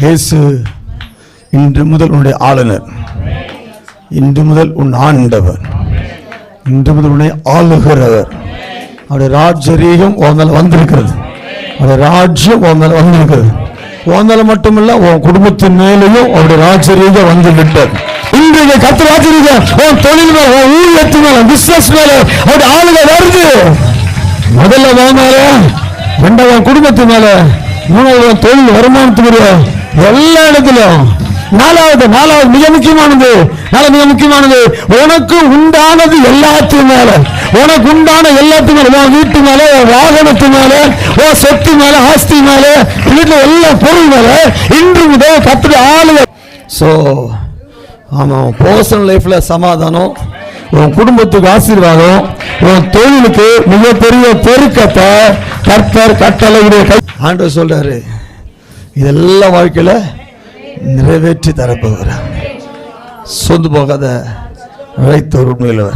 இயேசு இன்று முதல் உன்னுடைய ஆளுநர். இன்று முதல் உன் ஆண்டவர். இன்று முதல் உன்னை ஆளுகிறவர். அவருடைய ராஜரீகம் உன் வந்திருக்கிறது. அவருடைய ராஜ்யம் உன் வந்திருக்கிறது. உன் மேல மட்டுமல்ல உன் குடும்பத்தின் மேலேயும் அவருடைய ராஜரீகம் வந்து விட்டது இன்றைக்கு கத்து ராஜரீகம் உன் தொழில் மேல உன் ஊழியத்து மேல பிசினஸ் மேல அவருடைய ஆளுக வருது. முதல்ல உன் மேல ரெண்டாவது குடும்பத்து மேல மூணாவது தொழில் வருமானத்துக்கு எல்லா இடத்திலும் நாலாவது நாலாவது மிக முக்கியமானது நாலு மிக முக்கியமானது உனக்கு உண்டானது எல்லாத்து மேல. உனக்கு உண்டான எல்லாத்து மேல உன் வீட்டு மேல உன் வாகனத்து மேல உன் சொத்து மேல ஆஸ்தி மேல வீட்டுல எல்லா பொருள் மேல இன்று முதல் பத்து ஆளுக. ஸோ ஆமாம் பர்சனல் லைஃப்ல சமாதானம் உன் குடும்பத்துக்கு ஆசீர்வாதம் உன் தொழிலுக்கு மிகப்பெரிய பெருக்கத்தை கர்த்தர் கட்டளை ஆண்டு சொல்றாரு இதெல்லாம் வாழ்க்கையில் நிறைவேற்றி தரப்போகிறார். சொந்து போகாத உழைத்தவர் உண்மையில்